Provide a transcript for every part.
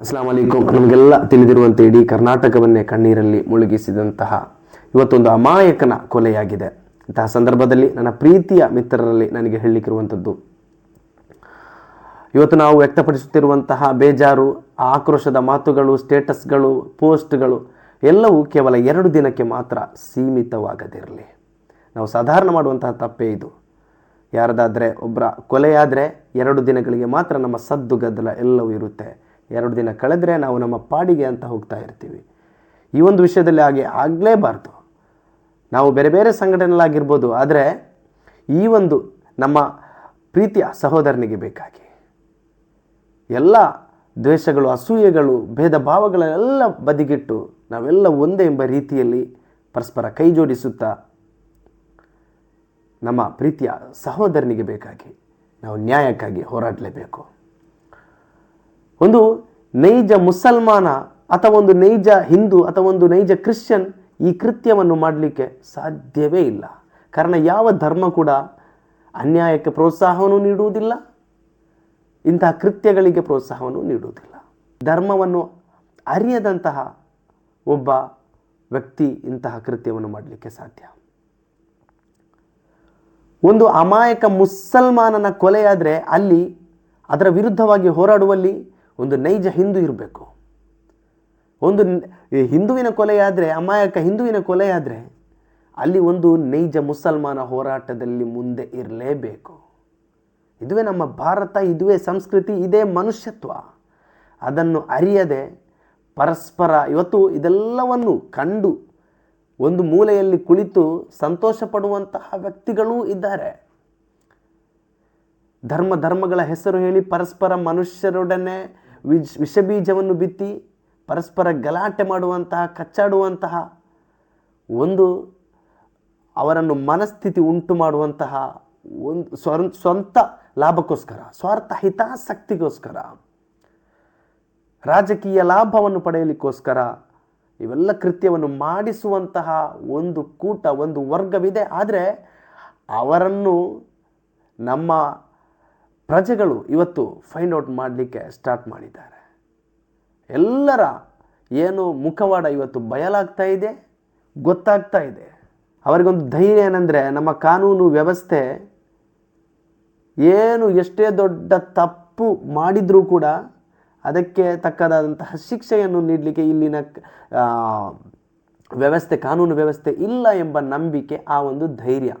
ಅಸ್ಲಾಂ ಅಲೈಕುಂ ನಮಗೆಲ್ಲ ತಿಳಿದಿರುವಂತೆ ಇಡೀ ಕರ್ನಾಟಕವನ್ನೇ ಕಣ್ಣೀರಲ್ಲಿ ಮುಳುಗಿಸಿದಂತಹ ಇವತ್ತೊಂದು ಅಮಾಯಕನ ಕೊಲೆಯಾಗಿದೆ. ಇಂತಹ ಸಂದರ್ಭದಲ್ಲಿ ನನ್ನ ಪ್ರೀತಿಯ ಮಿತ್ರರಲ್ಲಿ ನನಗೆ ಹೇಳಲಿಕ್ಕಿರುವಂಥದ್ದು, ಇವತ್ತು ನಾವು ವ್ಯಕ್ತಪಡಿಸುತ್ತಿರುವಂತಹ ಬೇಜಾರು, ಆಕ್ರೋಶದ ಮಾತುಗಳು, ಸ್ಟೇಟಸ್ಗಳು, ಪೋಸ್ಟ್ಗಳು, ಎಲ್ಲವೂ ಕೇವಲ ಎರಡು ದಿನಕ್ಕೆ ಮಾತ್ರ ಸೀಮಿತವಾಗದಿರಲಿ. ನಾವು ಸಾಧಾರಣ ಮಾಡುವಂತಹ ತಪ್ಪೇ ಇದು. ಯಾರದಾದರೆ ಒಬ್ಬರ ಕೊಲೆಯಾದರೆ ಎರಡು ದಿನಗಳಿಗೆ ಮಾತ್ರ ನಮ್ಮ ಸದ್ದು ಗದ್ದಲ ಎಲ್ಲವೂ ಇರುತ್ತೆ. ಎರಡು ದಿನ ಕಳೆದರೆ ನಾವು ನಮ್ಮ ಪಾಡಿಗೆ ಅಂತ ಹೋಗ್ತಾ ಇರ್ತೀವಿ. ಈ ಒಂದು ವಿಷಯದಲ್ಲಿ ಹಾಗೆ ಆಗಲೇಬಾರ್ದು. ನಾವು ಬೇರೆ ಬೇರೆ ಸಂಘಟನೆಗಳಾಗಿರ್ಬೋದು, ಆದರೆ ಈ ಒಂದು ನಮ್ಮ ಪ್ರೀತಿಯ ಸಹೋದರನಿಗೆ ಬೇಕಾಗಿ. ಎಲ್ಲ ದ್ವೇಷಗಳು, ಅಸೂಯೆಗಳು, ಭೇದ ಭಾವಗಳೆಲ್ಲ ಬದಿಗಿಟ್ಟು ನಾವೆಲ್ಲ ಒಂದೇ ಎಂಬ ರೀತಿಯಲ್ಲಿ ಪರಸ್ಪರ ಕೈ ಜೋಡಿಸುತ್ತಾ ನಮ್ಮ ಪ್ರೀತಿಯ ಸಹೋದರನಿಗೆ ಬೇಕಾಗಿ ನಾವು ನ್ಯಾಯಕ್ಕಾಗಿ ಹೋರಾಡಲೇಬೇಕು. ಒಂದು ನೈಜ ಮುಸಲ್ಮಾನ ಅಥವಾ ಒಂದು ನೈಜ ಹಿಂದೂ ಅಥವಾ ಒಂದು ನೈಜ ಕ್ರಿಶ್ಚಿಯನ್ ಈ ಕೃತ್ಯವನ್ನು ಮಾಡಲಿಕ್ಕೆ ಸಾಧ್ಯವೇ ಇಲ್ಲ. ಕಾರಣ ಯಾವ ಧರ್ಮ ಕೂಡ ಅನ್ಯಾಯಕ್ಕೆ ಪ್ರೋತ್ಸಾಹವನ್ನು ನೀಡುವುದಿಲ್ಲ. ಇಂತಹ ಕೃತ್ಯಗಳಿಗೆ ಪ್ರೋತ್ಸಾಹವನ್ನು ನೀಡುವುದಿಲ್ಲ. ಧರ್ಮವನ್ನು ಅರಿಯದಂತಹ ಒಬ್ಬ ವ್ಯಕ್ತಿ ಇಂತಹ ಕೃತ್ಯವನ್ನು ಮಾಡಲಿಕ್ಕೆ ಸಾಧ್ಯ. ಒಂದು ಅಮಾಯಕ ಮುಸಲ್ಮಾನನ ಕೊಲೆಯಾದರೆ ಅಲ್ಲಿ ಅದರ ವಿರುದ್ಧವಾಗಿ ಹೋರಾಡುವಲ್ಲಿ ಒಂದು ನೈಜ ಹಿಂದೂ ಇರಬೇಕು. ಒಂದು ಹಿಂದುವಿನ ಕೊಲೆಯಾದರೆ, ಅಮಾಯಕ ಹಿಂದುವಿನ ಕೊಲೆಯಾದರೆ, ಅಲ್ಲಿ ಒಂದು ನೈಜ ಮುಸಲ್ಮಾನ ಹೋರಾಟದಲ್ಲಿ ಮುಂದೆ ಇರಲೇಬೇಕು. ಇದುವೇ ನಮ್ಮ ಭಾರತ, ಇದುವೇ ಸಂಸ್ಕೃತಿ, ಇದೇ ಮನುಷ್ಯತ್ವ. ಅದನ್ನು ಅರಿಯದೆ ಪರಸ್ಪರ ಇವತ್ತು ಇದೆಲ್ಲವನ್ನು ಕಂಡು ಒಂದು ಮೂಲೆಯಲ್ಲಿ ಕುಳಿತು ಸಂತೋಷ ಪಡುವಂತಹ ವ್ಯಕ್ತಿಗಳೂ ಇದ್ದಾರೆ. ಧರ್ಮ ಧರ್ಮಗಳ ಹೆಸರು ಹೇಳಿ ಪರಸ್ಪರ ಮನುಷ್ಯರೊಡನೆ ವಿಜ್ ವಿಷಬೀಜವನ್ನು ಬಿತ್ತಿ ಪರಸ್ಪರ ಗಲಾಟೆ ಮಾಡುವಂತಹ, ಕಚ್ಚಾಡುವಂತಹ, ಒಂದು ಅವರನ್ನು ಮನಸ್ಥಿತಿ ಉಂಟು ಮಾಡುವಂತಹ ಒಂದು ಸ್ವರ್, ಸ್ವಂತ ಲಾಭಕ್ಕೋಸ್ಕರ, ಸ್ವಾರ್ಥ ಹಿತಾಸಕ್ತಿಗೋಸ್ಕರ, ರಾಜಕೀಯ ಲಾಭವನ್ನು ಪಡೆಯಲಿಕ್ಕೋಸ್ಕರ ಇವೆಲ್ಲ ಕೃತ್ಯವನ್ನು ಮಾಡಿಸುವಂತಹ ಒಂದು ಕೂಟ, ಒಂದು ವರ್ಗವಿದೆ. ಆದರೆ ಅವರನ್ನು ನಮ್ಮ ಪ್ರಜೆಗಳು ಇವತ್ತು ಫೈಂಡ್ ಔಟ್ ಮಾಡಲಿಕ್ಕೆ ಸ್ಟಾರ್ಟ್ ಮಾಡಿದ್ದಾರೆ. ಎಲ್ಲರ ಏನು ಮುಖವಾಡ ಇವತ್ತು ಬಯಲಾಗ್ತಾ ಇದೆ? ಗೊತ್ತಾಗ್ತಾ ಇದೆ. ಅವರಿಗೊಂದು ಧೈರ್ಯ ಏನಂದರೆ ನಮ್ಮ ಕಾನೂನು ವ್ಯವಸ್ಥೆ ಏನು ಎಷ್ಟೇ ದೊಡ್ಡ ತಪ್ಪು ಮಾಡಿದರೂ ಕೂಡ ಅದಕ್ಕೆ ತಕ್ಕದಾದಂತಹ ಶಿಕ್ಷೆಯನ್ನು ನೀಡಲಿಕ್ಕೆ ಇಲ್ಲಿನ ವ್ಯವಸ್ಥೆ, ಕಾನೂನು ವ್ಯವಸ್ಥೆ ಇಲ್ಲ ಎಂಬ ನಂಬಿಕೆ ಆ ಒಂದು ಧೈರ್ಯ.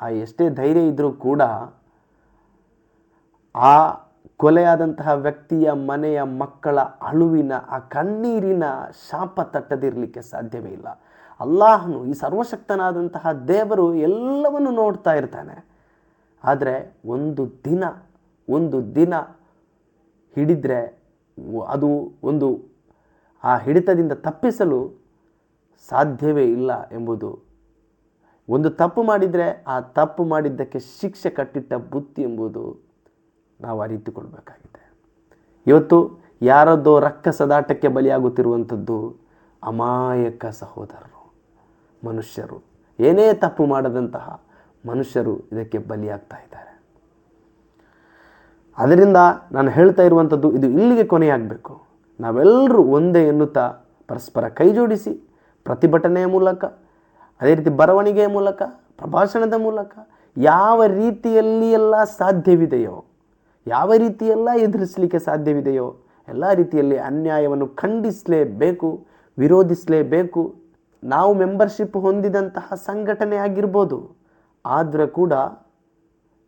ಆ ಎಷ್ಟೇ ಧೈರ್ಯ ಇದ್ದರೂ ಕೂಡ ಆ ಕೊಲೆಯಾದಂತಹ ವ್ಯಕ್ತಿಯ ಮನೆಯ ಮಕ್ಕಳ ಅಳುವಿನ, ಆ ಕಣ್ಣೀರಿನ ಶಾಪ ತಟ್ಟದಿರಲಿಕ್ಕೆ ಸಾಧ್ಯವೇ ಇಲ್ಲ. ಅಲ್ಲಾಹನು ಈ ಸರ್ವಶಕ್ತನಾದಂತಹ ದೇವರು ಎಲ್ಲವನ್ನು ನೋಡ್ತಾ ಇರ್ತಾನೆ. ಆದರೆ ಒಂದು ದಿನ ಒಂದು ದಿನ ಹಿಡಿದ್ರೆ ಅದು ಒಂದು ಆ ಹಿಡಿತದಿಂದ ತಪ್ಪಿಸಲು ಸಾಧ್ಯವೇ ಇಲ್ಲ ಎಂಬುದು. ಒಂದು ತಪ್ಪು ಮಾಡಿದರೆ ಆ ತಪ್ಪು ಮಾಡಿದ್ದಕ್ಕೆ ಶಿಕ್ಷೆ ಕಟ್ಟಿಟ್ಟ ಬುತ್ತಿ ಎಂಬುದು ನಾವು ಅರಿತುಕೊಳ್ಬೇಕಾಗಿದೆ. ಇವತ್ತು ಯಾರದ್ದೋ ರಕ್ತ ಸದಾಟಕ್ಕೆ ಬಲಿಯಾಗುತ್ತಿರುವಂಥದ್ದು ಅಮಾಯಕ ಸಹೋದರರು, ಮನುಷ್ಯರು. ಏನೇ ತಪ್ಪು ಮಾಡದಂತಹ ಮನುಷ್ಯರು ಇದಕ್ಕೆ ಬಲಿಯಾಗ್ತಾ ಇದ್ದಾರೆ. ಅದರಿಂದ ನಾನು ಹೇಳ್ತಾ ಇರುವಂಥದ್ದು ಇದು ಇಲ್ಲಿಗೆ ಕೊನೆಯಾಗಬೇಕು. ನಾವೆಲ್ಲರೂ ಒಂದೇ ಎನ್ನುತ್ತಾ ಪರಸ್ಪರ ಕೈ ಜೋಡಿಸಿ ಪ್ರತಿಭಟನೆಯ ಮೂಲಕ, ಅದೇ ರೀತಿ ಬರವಣಿಗೆಯ ಮೂಲಕ, ಪ್ರಭಾಷಣದ ಮೂಲಕ ಯಾವ ರೀತಿಯಲ್ಲಿ ಎಲ್ಲ ಸಾಧ್ಯವಿದೆಯೋ ಯಾವ ರೀತಿಯೆಲ್ಲ ಎದುರಿಸಲಿಕ್ಕೆ ಸಾಧ್ಯವಿದೆಯೋ ಎಲ್ಲ ರೀತಿಯಲ್ಲಿ ಅನ್ಯಾಯವನ್ನು ಖಂಡಿಸಲೇಬೇಕು, ವಿರೋಧಿಸಲೇಬೇಕು. ನಾವು ಮೆಂಬರ್ಶಿಪ್ ಹೊಂದಿದಂತಹ ಸಂಘಟನೆ ಆಗಿರ್ಬೋದು, ಆದರೂ ಕೂಡ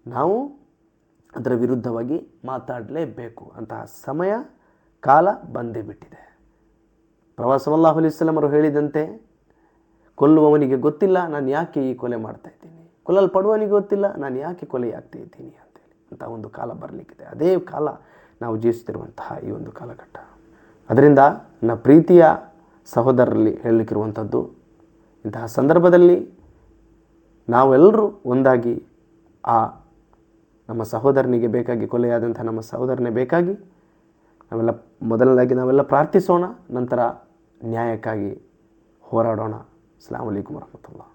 ನಾವು ಅದರ ವಿರುದ್ಧವಾಗಿ ಮಾತಾಡಲೇಬೇಕು ಅಂತಹ ಸಮಯ, ಕಾಲ ಬಂದೇ ಬಿಟ್ಟಿದೆ ಪ್ರವಾಸವಲ್ಲಾಹು ಅಲಿಸ್ಲಾಮರು ಹೇಳಿದಂತೆ, ಕೊಲ್ಲುವವನಿಗೆ ಗೊತ್ತಿಲ್ಲ, ನಾನು ಯಾಕೆ ಈ ಕೊಲೆ ಮಾಡ್ತಾ ಇದ್ದೀನಿ? ಕೊಲ್ಲಲ್ಪಡುವವನಿಗೆ ಗೊತ್ತಿಲ್ಲ, ನಾನು ಯಾಕೆ ಕೊಲೆ ಆಗ್ತಾ ಇದ್ದೀನಿ ಅಂತ ಒಂದು ಕಾಲ ಬರಲಿಕ್ಕಿದೆ. ಅದೇ ಕಾಲ ನಾವು ಜೀವಿಸ್ತಿರುವಂತಹ ಈ ಒಂದು ಕಾಲಘಟ್ಟ. ಅದರಿಂದ ನನ್ನ ಪ್ರೀತಿಯ ಸಹೋದರರಲ್ಲಿ ಹೇಳಲಿಕ್ಕಿರುವಂಥದ್ದು, ಇಂತಹ ಸಂದರ್ಭದಲ್ಲಿ ನಾವೆಲ್ಲರೂ ಒಂದಾಗಿ ಆ ನಮ್ಮ ಸಹೋದರನಿಗೆ ಬೇಕಾಗಿ ಕೊಲೆಯಾದಂಥ ನಮ್ಮ ಸಹೋದರನೇ ಬೇಕಾಗಿ ನಾವೆಲ್ಲ ಮೊದಲನೇದಾಗಿ ನಾವೆಲ್ಲ ಪ್ರಾರ್ಥಿಸೋಣ, ನಂತರ ನ್ಯಾಯಕ್ಕಾಗಿ ಹೋರಾಡೋಣ. ಅಸ್ಲಾಂ ವಲೈಕುಮ್ ವರಹಮತುಲ್ಲಾ